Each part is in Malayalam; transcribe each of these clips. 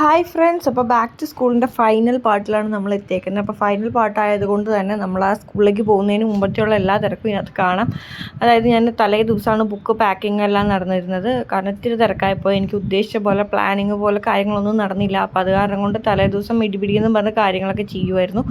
ഹായ് ഫ്രണ്ട്സ് അപ്പോൾ ബാക്ക് ടു സ്കൂളിന്റെ ഫൈനൽ പാർട്ടിലാണ് നമ്മൾ എത്തിയേക്കുന്നത്. അപ്പോൾ ഫൈനൽ പാർട്ടായതുകൊണ്ട് തന്നെ നമ്മൾ ആ സ്കൂളിലേക്ക് പോകുന്നതിന് മുമ്പത്തെയുള്ള എല്ലാ തിരക്കും ഇതിനകത്ത് കാണാം. അതായത് ഞാൻ തലേ ദിവസമാണ് ബുക്ക് പാക്കിംഗ് എല്ലാം നടന്നിരുന്നത്. കാരണം ഇത്തിരി തിരക്കായപ്പോൾ എനിക്ക് ഉദ്ദേശിച്ച പോലെ പ്ലാനിങ് പോലെ കാര്യങ്ങളൊന്നും നടന്നില്ല. അപ്പോൾ അത് കാരണം കൊണ്ട് തലേ ദിവസം ഇടിപിടിക്കുന്നു പറഞ്ഞ കാര്യങ്ങളൊക്കെ ചെയ്യുമായിരുന്നു.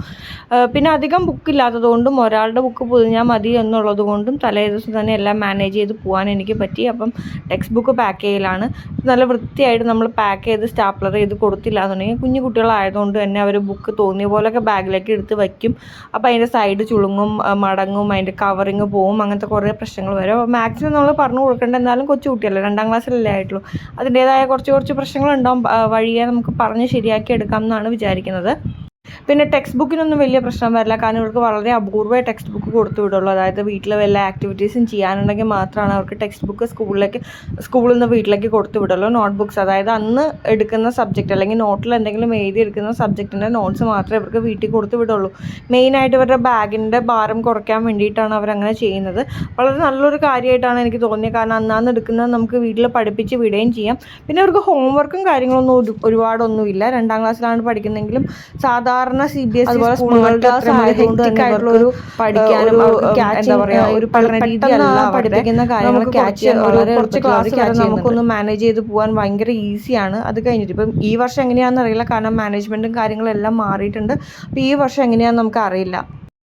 പിന്നെ അധികം ബുക്ക് ഇല്ലാത്തതുകൊണ്ടും ഒരാളുടെ ബുക്ക് പൊതിഞ്ഞാൽ മതി എന്നുള്ളത് കൊണ്ടും തലേ ദിവസം തന്നെ എല്ലാം മാനേജ് ചെയ്ത് പോകാൻ എനിക്ക് പറ്റി. അപ്പം ടെക്സ്റ്റ് ബുക്ക് പാക്ക് ചെയ്യലാണ്. നല്ല വൃത്തിയായിട്ട് നമ്മൾ പാക്ക് ചെയ്ത് സ്റ്റാപ്ലർ ചെയ്ത് കൊടുത്തില്ല. എന്നുണ്ടെങ്കിൽ കുഞ്ഞു കുട്ടികളായതുകൊണ്ട് തന്നെ അവർ ബുക്ക് തോന്നിയ പോലെയൊക്കെ ബാഗിലേക്ക് എടുത്ത് വയ്ക്കും. അപ്പോൾ അതിന്റെ സൈഡ് ചുളുങ്ങും മടങ്ങും അതിന്റെ കവറിങ് പോവും അങ്ങനത്തെ കുറേ പ്രശ്നങ്ങൾ വരും. മാക്സിമം നമ്മൾ പറഞ്ഞു കൊടുക്കേണ്ട. എന്നാലും കൊച്ചു കുട്ടിയല്ലേ രണ്ടാം ക്ലാസ്സിലല്ലേ ആയിട്ടുള്ളൂ. അതിന്റേതായ കുറച്ച് കുറച്ച് പ്രശ്നങ്ങളുണ്ടാവും. വഴിയെ നമുക്ക് പറഞ്ഞ് ശരിയാക്കി എടുക്കാം എന്നാണ് വിചാരിക്കുന്നത്. പിന്നെ ടെക്സ്റ്റ് ബുക്കിനൊന്നും വലിയ പ്രശ്നം വരില്ല. കാരണം ഇവർക്ക് വളരെ അപൂർവമായി ടെക്സ്റ്റ് ബുക്ക് കൊടുത്തു വിടുള്ളൂ. അതായത് വീട്ടിൽ വല്ല ആക്ടിവിറ്റീസും ചെയ്യാനുണ്ടെങ്കിൽ മാത്രമാണ് അവർക്ക് ടെക്സ്റ്റ് ബുക്ക് സ്കൂളിലേക്ക് സ്കൂളിൽ നിന്ന് വീട്ടിലേക്ക് കൊടുത്തു വിടുള്ളൂ. നോട്ട് ബുക്ക്സ് അതായത് അന്ന് എടുക്കുന്ന സബ്ജക്റ്റ് അല്ലെങ്കിൽ നോട്ടിൽ എന്തെങ്കിലും എഴുതി എടുക്കുന്ന സബ്ജക്റ്റിന്റെ നോട്ട്സ് മാത്രമേ ഇവർക്ക് വീട്ടിൽ കൊടുത്തു വിടുള്ളൂ. മെയിനായിട്ട് ഇവരുടെ ബാഗിന്റെ ഭാരം കുറയ്ക്കാൻ വേണ്ടിയിട്ടാണ് അവരങ്ങനെ ചെയ്യുന്നത്. വളരെ നല്ലൊരു കാര്യമായിട്ടാണ് എനിക്ക് തോന്നിയത്. കാരണം അന്നാന്ന് എടുക്കുന്നത് നമുക്ക് വീട്ടിൽ പഠിപ്പിച്ച് വിടുകയും ചെയ്യാം. പിന്നെ അവർക്ക് ഹോംവർക്കും കാര്യങ്ങളൊന്നും ഒരു ഒരുപാടൊന്നുമില്ല. രണ്ടാം ക്ലാസ്സിലാണ് പഠിക്കുന്നതെങ്കിലും സാധാരണ സി ബി എസ് അതുപോലെ ഒരു പഠിക്കാനും എന്താ പറയാ ഒരു പഠിപ്പിക്കുന്ന കാര്യങ്ങൾ ക്യാച്ച് വളരെ കുറച്ച് ക്ലാസ് വരെ നമുക്കൊന്ന് മാനേജ് ചെയ്ത് പോകാൻ ഭയങ്കര ഈസിയാണ് അത് കഴിഞ്ഞിട്ട് ഇപ്പം ഈ വർഷം എങ്ങനെയാണെന്ന് അറിയില്ല. കാരണം മാനേജ്മെന്റും കാര്യങ്ങളും എല്ലാം മാറിയിട്ടുണ്ട്. അപ്പോൾ ഈ വർഷം എങ്ങനെയാണെന്ന് നമുക്ക് അറിയില്ല.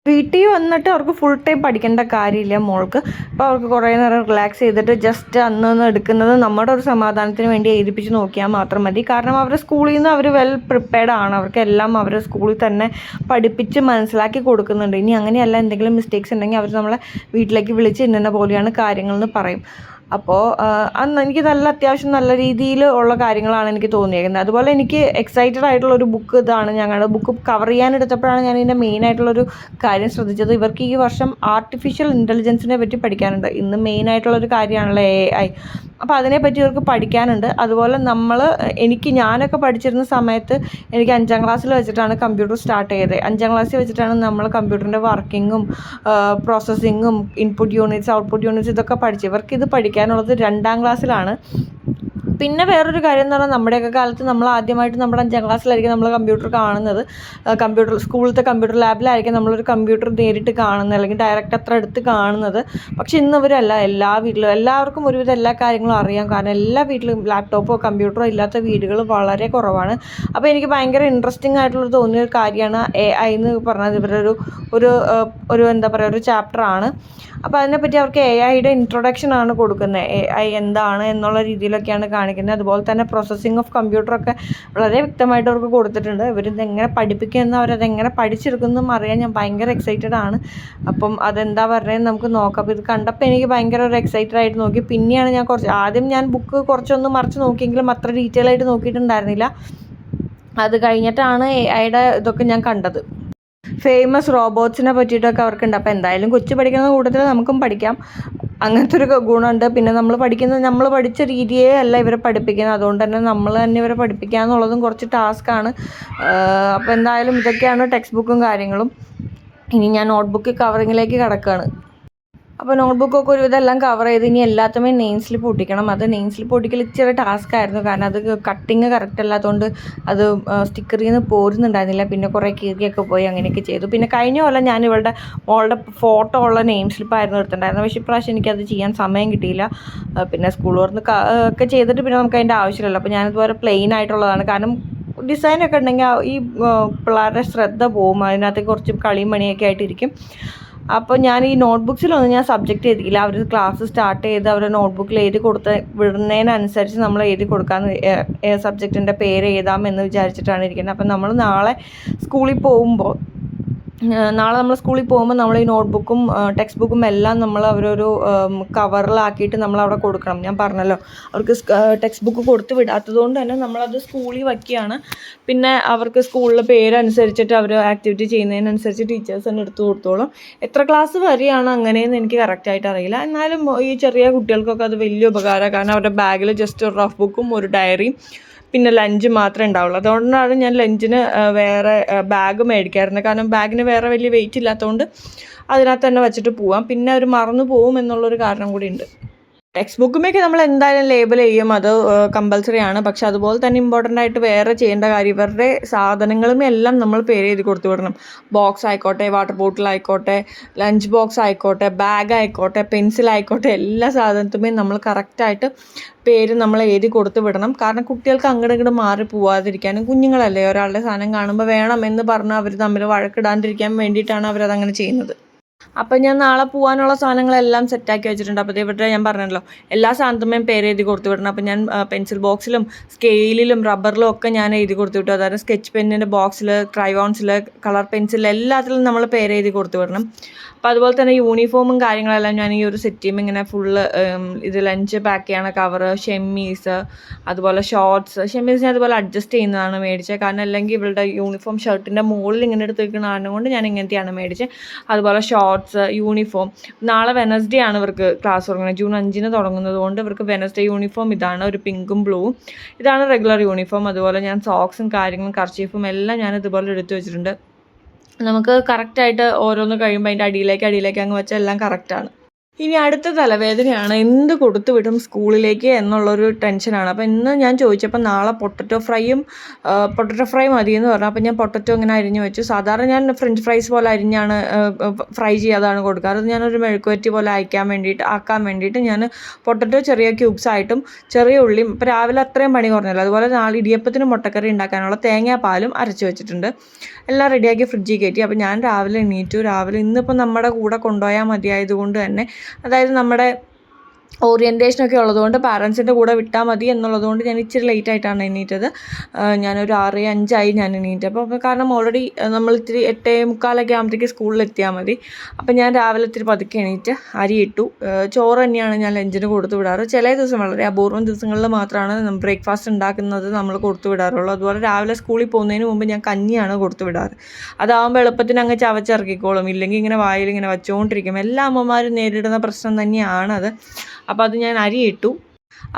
വീട്ടിൽ വന്നിട്ട് അവർക്ക് ഫുൾ ടൈം പഠിക്കേണ്ട കാര്യമില്ല മോൾക്ക്. അപ്പോൾ അവർക്ക് കുറേ നേരം റിലാക്സ് ചെയ്തിട്ട് ജസ്റ്റ് അന്ന് എടുക്കുന്നത് നമ്മുടെ ഒരു സമാധാനത്തിന് വേണ്ടി എഴുതിപ്പിച്ച് നോക്കിയാൽ മാത്രം മതി. കാരണം അവരുടെ സ്കൂളിൽ നിന്ന് അവർ വെൽ പ്രിപ്പയർഡ് ആണ്. അവർക്ക് എല്ലാം അവരുടെ സ്കൂളിൽ തന്നെ പഠിപ്പിച്ച് മനസ്സിലാക്കി കൊടുക്കുന്നുണ്ട്. ഇനി അങ്ങനെയല്ല എന്തെങ്കിലും മിസ്റ്റേക്സ് ഉണ്ടെങ്കിൽ അവർ നമ്മളെ വീട്ടിലേക്ക് വിളിച്ച് ഇന്ന പോലെയാണ് കാര്യങ്ങളെന്ന് പറയും. അപ്പോൾ അന്ന് എനിക്ക് നല്ല അത്യാവശ്യം നല്ല രീതിയിൽ ഉള്ള കാര്യങ്ങളാണ് എനിക്ക് തോന്നിയേക്കുന്നത്. അതുപോലെ എനിക്ക് എക്സൈറ്റഡ് ആയിട്ടുള്ള ഒരു ബുക്ക് ഇതാണ് ഞങ്ങളുടെ ബുക്ക് കവർ ചെയ്യാൻ എടുത്തപ്പോഴാണ് ഞാൻ ഇതിന്റെ മെയിൻ ആയിട്ടുള്ള ഒരു കാര്യം ശ്രദ്ധിച്ചത്. ഇവർക്ക് ഈ വർഷം ആർട്ടിഫിഷ്യൽ ഇന്റലിജൻസിനെ പറ്റി പഠിക്കാനുണ്ട്. ഇന്ന് മെയിൻ ആയിട്ടുള്ളൊരു കാര്യമാണല്ലോ എ ഐ അപ്പോൾ അതിനെപ്പറ്റി ഇവർക്ക് പഠിക്കാനുണ്ട്. അതുപോലെ നമ്മൾ എനിക്ക് ഞാനൊക്കെ പഠിച്ചിരുന്ന സമയത്ത് എനിക്ക് അഞ്ചാം ക്ലാസ്സിൽ വെച്ചിട്ടാണ് കമ്പ്യൂട്ടർ സ്റ്റാർട്ട് ചെയ്തത്. അഞ്ചാം ക്ലാസ്സിൽ വെച്ചിട്ടാണ് നമ്മൾ കമ്പ്യൂട്ടറിന്റെ വർക്കിങ്ങും പ്രോസസ്സിങ്ങും ഇൻപുട്ട് യൂണിറ്റ്സ് ഔട്ട്പുട്ട് യൂണിറ്റ്സ് ഇതൊക്കെ പഠിച്ചത്. ഇവർക്ക് ഇത് പഠിക്കാനുള്ളത് രണ്ടാം ക്ലാസ്സിലാണ്. പിന്നെ വേറൊരു കാര്യം എന്ന് പറഞ്ഞാൽ നമ്മുടെയൊക്കെ കാലത്ത് നമ്മൾ ആദ്യമായിട്ട് നമ്മുടെ അഞ്ചാം ക്ലാസ്സിലായിരിക്കും നമ്മൾ കമ്പ്യൂട്ടർ കാണുന്നത്. കമ്പ്യൂട്ടർ സ്കൂളിലത്തെ കമ്പ്യൂട്ടർ ലാബിലായിരിക്കും നമ്മളൊരു കമ്പ്യൂട്ടർ നേരിട്ട് കാണുന്നത് അല്ലെങ്കിൽ ഡയറക്റ്റ് അത്ര അടുത്ത് കാണുന്നത്. പക്ഷെ ഇന്നവരല്ല എല്ലാ വീട്ടിലും എല്ലാവർക്കും ഒരുവിധം എല്ലാ കാര്യങ്ങളും അറിയാം. കാരണം എല്ലാ വീട്ടിലും ലാപ്ടോപ്പോ കമ്പ്യൂട്ടറോ ഇല്ലാത്ത വീടുകൾ വളരെ കുറവാണ്. അപ്പോൾ എനിക്ക് ഭയങ്കര ഇൻട്രസ്റ്റിംഗ് ആയിട്ടുള്ള തോന്നിയ ഒരു കാര്യമാണ് എ ഐ എന്ന് പറഞ്ഞത് ഇവരുടെ ഒരു ഒരു എന്താ പറയുക ഒരു ചാപ്റ്ററാണ് അപ്പോൾ അതിനെപ്പറ്റി അവർക്ക് എ ഐയുടെ ഇൻട്രൊഡക്ഷൻ ആണ് കൊടുക്കുന്നത്. എ ഐ എന്താണ് എന്നുള്ള രീതിയിലൊക്കെയാണ് കാണിക്കുന്നത് അതുപോലെ തന്നെ പ്രോസസ്സിങ് ഓഫ് കമ്പ്യൂട്ടറൊക്കെ വളരെ വ്യക്തമായിട്ട് അവർക്ക് കൊടുത്തിട്ടുണ്ട്. ഇവരിത് എങ്ങനെ പഠിപ്പിക്കുമെന്ന് അവരതെങ്ങനെ പഠിച്ചെടുക്കുന്നതും അറിയാൻ ഞാൻ ഭയങ്കര എക്സൈറ്റഡ് ആണ്. അപ്പം അതെന്താ പറയുന്നത് നമുക്ക് നോക്കാം. അപ്പോൾ ഇത് കണ്ടപ്പോൾ എനിക്ക് ഭയങ്കര ഒരു എക്സൈറ്റഡ് ആയിട്ട് നോക്കി. പിന്നെയാണ് ഞാൻ കുറച്ച് ആദ്യം ഞാൻ ബുക്ക് കുറച്ചൊന്ന് മറിച്ച് നോക്കിയെങ്കിലും അത്ര ഡീറ്റെയിൽ ആയിട്ട് നോക്കിയിട്ടുണ്ടായിരുന്നില്ല. അത് കഴിഞ്ഞിട്ടാണ് അയാളുടെ ഇതൊക്കെ ഞാൻ കണ്ടത്. ഫേമസ് റോബോട്ട്സിനെ പറ്റിയിട്ടൊക്കെ അവർക്കുണ്ട്. അപ്പോൾ എന്തായാലും കൊച്ചു പഠിക്കുന്ന കൂട്ടത്തിൽ നമുക്കും പഠിക്കാം. അങ്ങനത്തെ ഒരു ഗുണമുണ്ട്. പിന്നെ നമ്മൾ പഠിക്കുന്നത് നമ്മൾ പഠിച്ച രീതിയേ അല്ല ഇവരെ പഠിപ്പിക്കുന്നത്. അതുകൊണ്ട് തന്നെ നമ്മൾ തന്നെ ഇവരെ പഠിപ്പിക്കുക എന്നുള്ളതും കുറച്ച് ടാസ്ക്കാണ് അപ്പോൾ എന്തായാലും ഇതൊക്കെയാണ് ടെക്സ്റ്റ് ബുക്കും കാര്യങ്ങളും. ഇനി ഞാൻ നോട്ട്ബുക്ക് കവറിങ്ങിലേക്ക് കിടക്കുകയാണ് അപ്പോൾ നോട്ട്ബുക്കൊക്കെ ഒരു എല്ലാം കവർ ചെയ്ത് ഇനി എല്ലാത്തുമേ നെയിം സ്ലിപ്പ് ഒട്ടിക്കണം അത് നെയിം സ്ലിപ്പ് ഒട്ടിക്കൽ ഇച്ചിരി ടാസ്ക് ആയിരുന്നു. കാരണം അത് കട്ടിങ് കറക്റ്റ് അല്ലാത്തതുകൊണ്ട് അത് സ്റ്റിക്കറിൽ നിന്ന് പോരുന്നുണ്ടായിരുന്നില്ല. പിന്നെ കുറേ കീറിയൊക്കെ പോയി അങ്ങനെയൊക്കെ ചെയ്തു. പിന്നെ കഴിഞ്ഞ കൊല്ലം ഞാൻ ഇവളുടെ മോളുടെ ഫോട്ടോ ഉള്ള നെയിം സ്ലിപ്പായിരുന്നു എടുത്തിട്ടുണ്ടായിരുന്നത് പക്ഷേ ഇപ്രാവശ്യം എനിക്കത് ചെയ്യാൻ സമയം കിട്ടിയില്ല. പിന്നെ തുറന്ന് ഒക്കെ ചെയ്തിട്ട് പിന്നെ നമുക്ക് അതിന്റെ ആവശ്യമില്ലല്ലോ. അപ്പോൾ ഞാനിതുപോലെ പ്ലെയിൻ ആയിട്ടുള്ളതാണ്. കാരണം ഡിസൈനൊക്കെ ഉണ്ടെങ്കിൽ ഈ പിള്ളേരുടെ ശ്രദ്ധ പോകും അതിനകത്ത് കുറച്ച് കളിയും മണിയൊക്കെ ആയിട്ടിരിക്കും. അപ്പോൾ ഞാൻ ഈ നോട്ട്ബുക്സിലൊന്നും ഞാൻ സബ്ജക്റ്റ് എഴുതിയില്ല. അവർ ക്ലാസ് സ്റ്റാർട്ട് ചെയ്ത് അവരുടെ നോട്ട്ബുക്കിൽ എഴുതി കൊടുത്ത് വിടുന്നതിനനുസരിച്ച് നമ്മൾ എഴുതി കൊടുക്കാമെന്ന് സബ്ജക്റ്റിന്റെ പേര് എഴുതാം എന്ന് വിചാരിച്ചിട്ടാണ് ഇരിക്കുന്നത്. അപ്പം നമ്മൾ നാളെ സ്കൂളിൽ പോകുമ്പോൾ നാളെ നമ്മൾ സ്കൂളിൽ പോകുമ്പോൾ നമ്മൾ ഈ നോട്ട്ബുക്കും ടെക്സ്റ്റ് ബുക്കും എല്ലാം നമ്മൾ അവരൊരു കവറിലാക്കിയിട്ട് നമ്മൾ അവിടെ കൊടുക്കണം. ഞാൻ പറഞ്ഞല്ലോ. അവർക്ക് ടെക്സ്റ്റ് ബുക്ക് കൊടുത്ത് വിടാത്തത് കൊണ്ട് തന്നെ നമ്മളത് സ്കൂളിൽ വയ്ക്കുകയാണ്. പിന്നെ അവർക്ക് സ്കൂളിലെ പേരനുസരിച്ചിട്ട് അവർ ആക്ടിവിറ്റി ചെയ്യുന്നതിനനുസരിച്ച് ടീച്ചേഴ്സ് തന്നെ എടുത്തു കൊടുത്തോളും. എത്ര ക്ലാസ് വരെയാണ് അങ്ങനെയെന്ന് എനിക്ക് കറക്റ്റായിട്ട് അറിയില്ല. എന്നാലും ഈ ചെറിയ കുട്ടികൾക്കൊക്കെ അത് വലിയ ഉപകാരമാണ്. കാരണം അവരുടെ ബാഗിൽ ജസ്റ്റ് ഒരു റഫ് ബുക്കും ഒരു ഡയറിയും പിന്നെ ലഞ്ച് മാത്രമേ ഉണ്ടാവുള്ളൂ. അതുകൊണ്ടാണ് ഞാൻ ലഞ്ചിന് വേറെ ബാഗ് മേടിക്കാറുണ്ട്. കാരണം ബാഗിന് വേറെ വലിയ വെയിറ്റ് ഇല്ലാത്തതുകൊണ്ട് അതിനകത്ത് തന്നെ വെച്ചിട്ട് പോവാം. പിന്നെ അവർ മറന്നു പോകും എന്നുള്ളൊരു കാരണം കൂടി ഉണ്ട്. ടെക്സ്റ്റ് ബുക്കുമൊക്കെ നമ്മൾ എന്തായാലും ലേബൽ ചെയ്യും. അത് കമ്പൽസറി ആണ്. പക്ഷെ അതുപോലെ തന്നെ ഇമ്പോർട്ടന്റ് ആയിട്ട് വേറെ ചെയ്യേണ്ട കാര്യം ഇവരുടെ സാധനങ്ങളും എല്ലാം നമ്മൾ പേര് എഴുതി കൊടുത്തു വിടണം. ബോക്സ് ആയിക്കോട്ടെ വാട്ടർ ബോട്ടിൽ ആയിക്കോട്ടെ ലഞ്ച് ബോക്സ് ആയിക്കോട്ടെ ബാഗ് ആയിക്കോട്ടെ പെൻസിൽ ആയിക്കോട്ടെ എല്ലാ സാധനത്തുമേ നമ്മൾ കറക്റ്റായിട്ട് പേര് നമ്മൾ എഴുതി കൊടുത്തു വിടണം. കാരണം കുട്ടികൾക്ക് അങ്ങോട്ട് ഇങ്ങോട്ട് മാറി പോവാതിരിക്കാനും കുഞ്ഞുങ്ങളല്ലേ ഒരാളുടെ സാധനം കാണുമ്പോൾ വേണം എന്ന് പറഞ്ഞ് അവർ തമ്മിൽ വഴക്കിടാണ്ടിരിക്കാൻ വേണ്ടിയിട്ടാണ് അവരതങ്ങനെ ചെയ്യുന്നത്. അപ്പം ഞാൻ നാളെ പോകാനുള്ള സാധനങ്ങളെല്ലാം സെറ്റാക്കി വെച്ചിട്ടുണ്ട്. അപ്പോൾ ഇവിടെ ഞാൻ പറഞ്ഞല്ലോ എല്ലാ സാധനത്തുമേയും പേര് എഴുതി കൊടുത്തു വിടണം. അപ്പം ഞാൻ പെൻസിൽ ബോക്സിലും സ്കെയിലിലും റബ്ബറിലും ഒക്കെ ഞാൻ എഴുതി കൊടുത്തു വിട്ടു. അതായത് സ്കെച്ച് പെന്നിന്റെ ബോക്സിൽ ക്രയോൺസിൽ കളർ പെൻസിൽ എല്ലാത്തിലും നമ്മൾ പേര് എഴുതി കൊടുത്തു വിടണം. അപ്പോൾ അതുപോലെ തന്നെ യൂണിഫോമും കാര്യങ്ങളെല്ലാം ഞാൻ ഈ ഒരു സെറ്റ് ചെയ്യുമ്പോൾ ഇങ്ങനെ ഫുള്ള് ഇത് ലഞ്ച് പാക്ക് ചെയ്യണ കവറ് ഷെമ്മീസ് അതുപോലെ ഷോർട്സ് ഷെമ്മീസ് ഞാൻ അതുപോലെ അഡ്ജസ്റ്റ് ചെയ്യുന്നതാണ് മേടിച്ചത്. കാരണം അല്ലെങ്കിൽ ഇവളുടെ യൂണിഫോം ഷർട്ടിന്റെ മുകളിൽ ഇങ്ങനെ എടുത്ത് വെക്കുന്ന കാരണം കൊണ്ട് ഞാൻ ഇങ്ങനത്തെയാണ് മേടിച്ചത്. അതുപോലെ ഷോർട്സ് യൂണിഫോം നാളെ വെനസ്ഡേ ആണ് ഇവർക്ക് ക്ലാസ് തുടങ്ങുന്നത്. ജൂൺ അഞ്ചിന് തുടങ്ങുന്നത് കൊണ്ട് ഇവർക്ക് വെനസ്ഡേ യൂണിഫോം ഇതാണ്. ഒരു പിങ്കും ബ്ലൂവും ഇതാണ് റെഗുലർ യൂണിഫോം അതുപോലെ ഞാൻ സോക്സും കാര്യങ്ങളും കർച്ചീഫും എല്ലാം ഞാൻ ഇതുപോലെ എടുത്തു വെച്ചിട്ടുണ്ട്. നമുക്ക് കറക്റ്റായിട്ട് ഓരോന്ന് കഴിയുമ്പോൾ അതിന്റെ അടിയിലേക്ക് അടിയിലേക്ക് അങ്ങ് വെച്ചാൽ എല്ലാം കറക്റ്റാണ് ഇനി അടുത്ത തലവേദനയാണ്. എന്ത് കൊടുത്തു വിടും സ്കൂളിലേക്ക് എന്നുള്ളൊരു ടെൻഷനാണ്. അപ്പോൾ ഇന്ന് ഞാൻ ചോദിച്ചപ്പോൾ നാളെ പൊട്ടറ്റോ ഫ്രൈയും പൊട്ടറ്റോ ഫ്രൈ മതി എന്ന് പറഞ്ഞു. അപ്പോൾ ഞാൻ പൊട്ടറ്റോ ഇങ്ങനെ അരിഞ്ഞു വെച്ചു. സാധാരണ ഞാൻ ഫ്രഞ്ച് ഫ്രൈസ് പോലെ അരിഞ്ഞാണ് ഫ്രൈ ചെയ്യാതാണ് കൊടുക്കാറ്. അത് ഞാനൊരു മെഴുക്കുവറ്റി പോലെ അയക്കാൻ വേണ്ടിയിട്ട് ആക്കാൻ വേണ്ടിയിട്ട് ഞാൻ പൊട്ടറ്റോ ചെറിയ ക്യൂബ്സ് ആയിട്ടും ചെറിയ ഉള്ളിയും ഇപ്പോൾ രാവിലെ അത്രയും പണി കുറഞ്ഞല്ലോ. അതുപോലെ നാളെ ഇടിയപ്പത്തിന് മുട്ടക്കറി ഉണ്ടാക്കാനുള്ള തേങ്ങാപ്പാലും അരച്ച് വെച്ചിട്ടുണ്ട്. എല്ലാം റെഡിയാക്കി ഫ്രിഡ്ജിൽ കയറ്റി. അപ്പോൾ ഞാൻ രാവിലെ എണീറ്റു. രാവിലെ ഇന്നിപ്പോൾ നമ്മുടെ കൂടെ കൊണ്ടുപോയാൽ മതിയായതുകൊണ്ട് തന്നെ അതായത് നമ്മുടെ ഓറിയന്റേഷനൊക്കെ ഉള്ളതുകൊണ്ട് പാരൻസിന്റെ കൂടെ വിട്ടാൽ മതി എന്നുള്ളതുകൊണ്ട് ഞാൻ ഇച്ചിരി ലേറ്റ് ആയിട്ടാണ് എണീറ്റത്. ഞാനൊരു ആറ് അഞ്ചായി ഞാൻ എണീറ്റ്. അപ്പോൾ കാരണം ഓൾറെഡി നമ്മൾ ഇത്തിരി എട്ടേ മുക്കാലൊക്കെ ആകുമ്പോഴത്തേക്ക് സ്കൂളിൽ എത്തിയാൽ മതി. അപ്പോൾ ഞാൻ രാവിലെ ഇത്തിരി പതുക്കെ എണീറ്റ് അരി ഇട്ടു. ചോറ് തന്നെയാണ് ഞാൻ ലഞ്ചിന് കൊടുത്തു വിടാറ്. ചില ദിവസം വളരെ അപൂർവം ദിവസങ്ങളിൽ മാത്രമാണ് ബ്രേക്ക്ഫാസ്റ്റ് ഉണ്ടാക്കുന്നത് നമ്മൾ കൊടുത്തു വിടാറുള്ളൂ. അതുപോലെ രാവിലെ സ്കൂളിൽ പോകുന്നതിന് മുമ്പ് ഞാൻ കഞ്ഞിയാണ് കൊടുത്തു വിടാറ്. അതാകുമ്പോൾ എളുപ്പത്തിന് അങ്ങ് ചവച്ചിറക്കിക്കോളും. ഇല്ലെങ്കിൽ ഇങ്ങനെ വായിൽ ഇങ്ങനെ വച്ചുകൊണ്ടിരിക്കും എല്ലാ അമ്മമാരും നേരിടുന്ന പ്രശ്നം തന്നെയാണത്. അപ്പോൾ അത് ഞാൻ അരിയിട്ടു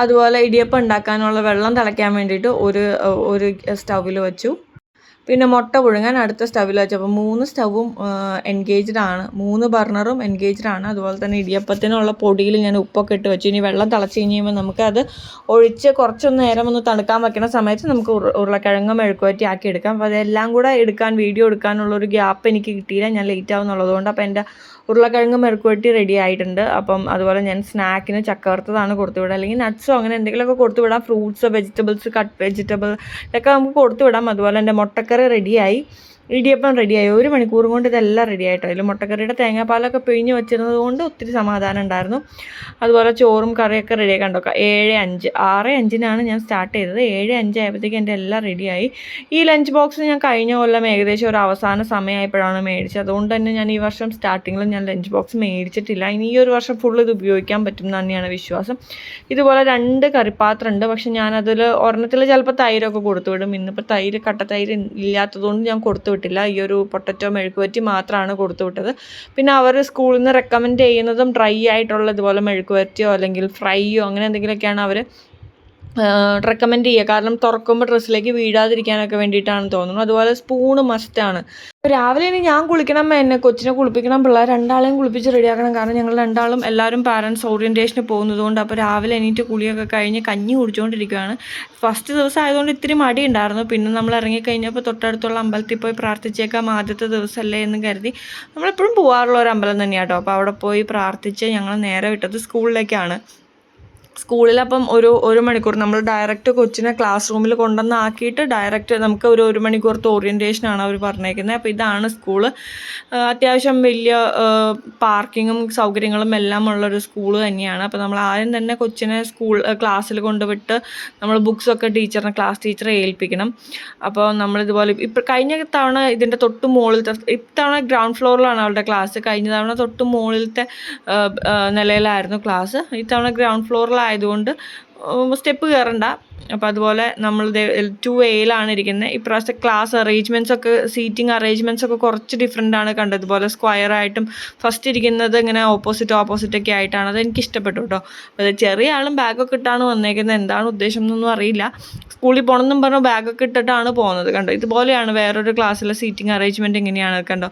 അതുപോലെ ഇടിയപ്പം ഉണ്ടാക്കാനുള്ള വെള്ളം തിളയ്ക്കാൻ വേണ്ടിയിട്ട് ഒരു ഒരു സ്റ്റൗവിൽ വെച്ചു. പിന്നെ മുട്ട പുഴുങ്ങാൻ അടുത്ത സ്റ്റവിൽ വെച്ചു അപ്പോൾ മൂന്ന് സ്റ്റവും എൻഗേജ്ഡ് ആണ്. മൂന്ന് ബർണറും എൻഗേജ്ഡ് ആണ്. അതുപോലെ തന്നെ ഇടിയപ്പത്തിനുള്ള പൊടിയിൽ ഞാൻ ഉപ്പൊക്കെ ഇട്ട് വെച്ചു. ഇനി വെള്ളം തിളച്ച് കഴിയുമ്പോൾ നമുക്കത് ഒഴിച്ച് കുറച്ചൊന്ന് നേരം ഒന്ന് തണുക്കാൻ വയ്ക്കുന്ന സമയത്ത് നമുക്ക് ഉരുളക്കിഴങ്ങ് മെഴുക്കുവറ്റി ആക്കി എടുക്കാം. അപ്പോൾ അതെല്ലാം കൂടെ എടുക്കാൻ വീഡിയോ എടുക്കാനുള്ള ഒരു ഗ്യാപ്പ് എനിക്ക് കിട്ടിയില്ല. ഞാൻ ലേറ്റ് ആവുന്നുള്ളതുകൊണ്ട്. അപ്പോൾ എന്റെ ഉരുളക്കിഴങ്ങ് മെഴുക്കുവരട്ടി റെഡി ആയിട്ടുണ്ട്. അപ്പം അതുപോലെ ഞാൻ സ്നാക്കിന് ചക്കവർത്തതാണ് കൊടുത്തു വിടുക അല്ലെങ്കിൽ നട്ട്സോ അങ്ങനെ എന്തെങ്കിലുമൊക്കെ കൊടുത്തു വിടാം ഫ്രൂട്ട്സ് വെജിറ്റബിൾസ് കട്ട് വെജിറ്റബിൾ ഇതൊക്കെ നമുക്ക് കൊടുത്തു വിടാം അതുപോലെ എന്റെ മുട്ടക്കറി റെഡിയായി ഇടിയപ്പം റെഡിയായി. ഒരു മണിക്കൂർ കൊണ്ട് ഇതെല്ലാം റെഡി ആയിട്ടോ അതിൽ മുട്ടക്കറിയുടെ തേങ്ങാപ്പാലൊക്കെ പിഴിഞ്ഞ് വെച്ചിരുന്നത് കൊണ്ട് ഒത്തിരി സമാധാനം ഉണ്ടായിരുന്നു. അതുപോലെ ചോറും കറിയൊക്കെ റെഡിയായി. കണ്ടോ ഏഴ് അഞ്ച്. ആറ് അഞ്ചിനാണ് ഞാൻ സ്റ്റാർട്ട് ചെയ്തത്. ഏഴ് അഞ്ച് ആയപ്പോഴത്തേക്ക് എന്റെ എല്ലാം റെഡിയായി. ഈ ലഞ്ച് ബോക്സ് ഞാൻ കഴിഞ്ഞ കൊല്ലം ഏകദേശം ഒരു അവസാന സമയമായപ്പോഴാണ് മേടിച്ചത്. അതുകൊണ്ട് തന്നെ ഞാൻ ഈ വർഷം സ്റ്റാർട്ടിങ്ങിൽ ഞാൻ ലഞ്ച് ബോക്സ് മേടിച്ചിട്ടില്ല. ഇനി ഈ ഒരു വർഷം ഫുൾ ഇത് ഉപയോഗിക്കാൻ പറ്റും എന്ന് തന്നെയാണ് വിശ്വാസം. ഇതുപോലെ രണ്ട് കറിപ്പാത്രം ഉണ്ട്. പക്ഷെ ഞാനതിൽ ഒരെണ്ണത്തിൽ ചിലപ്പോൾ തൈരൊക്കെ കൊടുത്തു വിടും. ഇന്നിപ്പോൾ തൈര് കട്ട തൈര് ഇല്ലാത്തതുകൊണ്ട് ഞാൻ കൊടുത്തു വിട്ടില്ല ഈ ഒരു പൊട്ടറ്റോ മെഴുക്കുവറ്റി മാത്രമാണ് കൊടുത്തു വിട്ടത് പിന്നെ അവർ സ്കൂളിൽ നിന്ന് റെക്കമെൻഡ് ചെയ്യുന്നതും ഡ്രൈ ആയിട്ടുള്ള ഇതുപോലെ മെഴുക്കുപറ്റിയോ അല്ലെങ്കിൽ ഫ്രൈയോ അങ്ങനെ എന്തെങ്കിലുമൊക്കെയാണ് അവർ റെക്കമെൻഡ് ചെയ്യുക. കാരണം തുറക്കുമ്പോൾ ഡ്രസ്സിലേക്ക് വീഴാതിരിക്കാനൊക്കെ വേണ്ടിയിട്ടാണ് തോന്നുന്നു. അതുപോലെ സ്പൂണ് മസ്റ്റാണ് രാവിലെ ഇനി ഞാൻ കുളിക്കണം എന്നെ കൊച്ചിനെ കുളിപ്പിക്കണം പിള്ളേർ രണ്ടാളെയും കുളിപ്പിച്ച് റെഡിയാക്കണം കാരണം ഞങ്ങൾ രണ്ടാളും എല്ലാവരും പാരൻസ് ഓറിയന്റേഷന് പോകുന്നതുകൊണ്ട് അപ്പോൾ രാവിലെ എണീറ്റ് കുളിയൊക്കെ കഴിഞ്ഞ് കഞ്ഞി കുടിച്ചുകൊണ്ടിരിക്കുകയാണ് ഫസ്റ്റ് ദിവസം ആയതുകൊണ്ട് ഇത്തിരി മടി ഉണ്ടായിരുന്നു. പിന്നെ നമ്മൾ ഇറങ്ങിക്കഴിഞ്ഞപ്പോൾ തൊട്ടടുത്തുള്ള അമ്പലത്തിൽ പോയി പ്രാർത്ഥിച്ചേക്കാം ആദ്യത്തെ ദിവസമല്ലേ എന്ന് കരുതി. നമ്മളെപ്പോഴും പോകാറുള്ള ഒരു അമ്പലം തന്നെയാണ് കേട്ടോ അപ്പോൾ അവിടെ പോയി പ്രാർത്ഥിച്ച് ഞങ്ങൾ നേരെ വിട്ടത് സ്കൂളിലേക്കാണ് സ്കൂളിൽ അപ്പം ഒരു ഒരു മണിക്കൂർ നമ്മൾ ഡയറക്റ്റ് കൊച്ചിനെ ക്ലാസ് റൂമിൽ കൊണ്ടുവന്ന് ആക്കിയിട്ട് ഡയറക്റ്റ് നമുക്ക് ഒരു ഒരു മണിക്കൂറത്തെ ഓറിയന്റേഷനാണ് അവർ പറഞ്ഞേക്കുന്നത് അപ്പോൾ ഇതാണ് സ്കൂൾ അത്യാവശ്യം വലിയ പാർക്കിങ്ങും സൗകര്യങ്ങളും എല്ലാം ഉള്ളൊരു സ്കൂൾ തന്നെയാണ്. അപ്പോൾ നമ്മൾ ആദ്യം തന്നെ കൊച്ചിനെ സ്കൂൾ ക്ലാസ്സിൽ കൊണ്ടുവിട്ട് നമ്മൾ ബുക്സൊക്കെ ടീച്ചറിനെ ക്ലാസ് ടീച്ചറെ ഏൽപ്പിക്കണം. അപ്പോൾ നമ്മളിതുപോലെ ഇപ്പം കഴിഞ്ഞ തവണ ഇതിന്റെ തൊട്ട് മുകളിലത്തെ ഇത്തവണ ഗ്രൗണ്ട് ഫ്ലോറിലാണ് അവളുടെ ക്ലാസ് കഴിഞ്ഞ തവണ തൊട്ട് മുകളിലത്തെ നിലയിലായിരുന്നു ക്ലാസ് ഇത്തവണ ഗ്രൗണ്ട് ഫ്ലോറിലായതുകൊണ്ട് സ്റ്റെപ്പ് കയറണ്ട. അപ്പോൾ അതുപോലെ നമ്മൾ ടു എയിലാണ് ഇരിക്കുന്നത് ഇപ്രാവശ്യത്തെ ക്ലാസ് അറേഞ്ച്മെന്റ്സ് ഒക്കെ സീറ്റിംഗ് അറേഞ്ച്മെന്റ്സ് ഒക്കെ കുറച്ച് ഡിഫറെന്റ് ആണ് കണ്ടത്. ഇതുപോലെ സ്ക്വയർ ആയിട്ടും ഫസ്റ്റ് ഇരിക്കുന്നത് ഇങ്ങനെ ഓപ്പോസിറ്റ് ഓപ്പോസിറ്റ് ഒക്കെ ആയിട്ടാണ്. അത് എനിക്ക് ഇഷ്ടപ്പെട്ടു കേട്ടോ അത് ചെറിയ ആളും ബാഗൊക്കെ ഇട്ടാണ് വന്നേക്കുന്നത് എന്താണ് ഉദ്ദേശം എന്നൊന്നും അറിയില്ല. സ്കൂളിൽ പോകണമെന്നും പറഞ്ഞു ബാഗൊക്കെ ഇട്ടിട്ടാണ് പോകുന്നത് കണ്ടോ. ഇതുപോലെയാണ് വേറൊരു ക്ലാസ്സിലെ സീറ്റിംഗ് അറേഞ്ച്മെന്റ് എങ്ങനെയാണ് കണ്ടോ.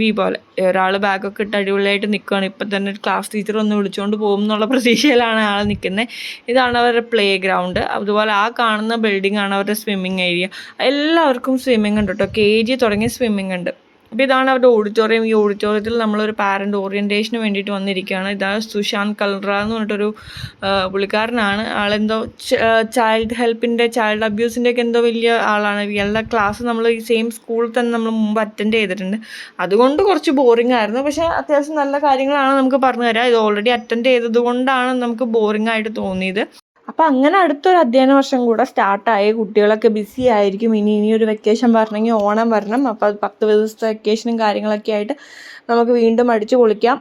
വി പോലെ. ഒരാൾ ബാഗൊക്കെ ഇട്ട് അടിപൊളിയായിട്ട് നിൽക്കുകയാണ് ഇപ്പം തന്നെ ക്ലാസ് ടീച്ചർ ഒന്ന് വിളിച്ചുകൊണ്ട് പോകും എന്നുള്ള പ്രതീക്ഷയിലാണ് ആൾ നിൽക്കുന്നത് ഇതാണ് അവരുടെ പ്ലേ ഗ്രൗണ്ട് അതുപോലെ ആ കാണുന്ന ബിൽഡിംഗ് ആണ് അവരുടെ സ്വിമ്മിങ് ഏരിയ എല്ലാവർക്കും സ്വിമ്മിംഗ് ഉണ്ട് കേട്ടോ കെ ജി തുടങ്ങി സ്വിമ്മിംഗ് ഉണ്ട്. അപ്പോൾ ഇതാണ് അവരുടെ ഓഡിറ്റോറിയം ഈ ഓഡിറ്റോറിയത്തിൽ നമ്മളൊരു പാരന്റ് ഓറിയന്റേഷന് വേണ്ടിയിട്ട് വന്നിരിക്കുകയാണ്. ഇതാണ് സുശാന്ത് കൽറ എന്ന് പറഞ്ഞിട്ടൊരു പുള്ളിക്കാരനാണ്. ആളെന്തോ ചൈൽഡ് ഹെൽപ്പിന്റെ ചൈൽഡ് അബ്യൂസിന്റെ ഒക്കെ എന്തോ വലിയ ആളാണ്. എല്ലാ ക്ലാസ് നമ്മൾ ഈ സെയിം സ്കൂളിൽ തന്നെ നമ്മൾ മുമ്പ് അറ്റൻഡ് ചെയ്തിട്ടുണ്ട്. അതുകൊണ്ട് കുറച്ച് ബോറിംഗ് ആയിരുന്നു. പക്ഷേ അത്യാവശ്യം നല്ല കാര്യങ്ങളാണ് നമുക്ക് പറഞ്ഞു തരാം ഇത് ഓൾറെഡി അറ്റൻഡ് ചെയ്തത് കൊണ്ടാണ് നമുക്ക് ബോറിംഗ് ആയിട്ട് തോന്നിയത്. അപ്പോൾ അങ്ങനെ അടുത്തൊരു അധ്യയന വർഷം കൂടെ സ്റ്റാർട്ടായി കുട്ടികളൊക്കെ ബിസി ആയിരിക്കും. ഇനി ഇനി ഒരു വെക്കേഷൻ വരണമെങ്കിൽ ഓണം വരണം. അപ്പോൾ അത് പത്ത് ദിവസത്തെ വെക്കേഷനും കാര്യങ്ങളൊക്കെ ആയിട്ട് നമുക്ക് വീണ്ടും അടിച്ചു പൊളിക്കാം.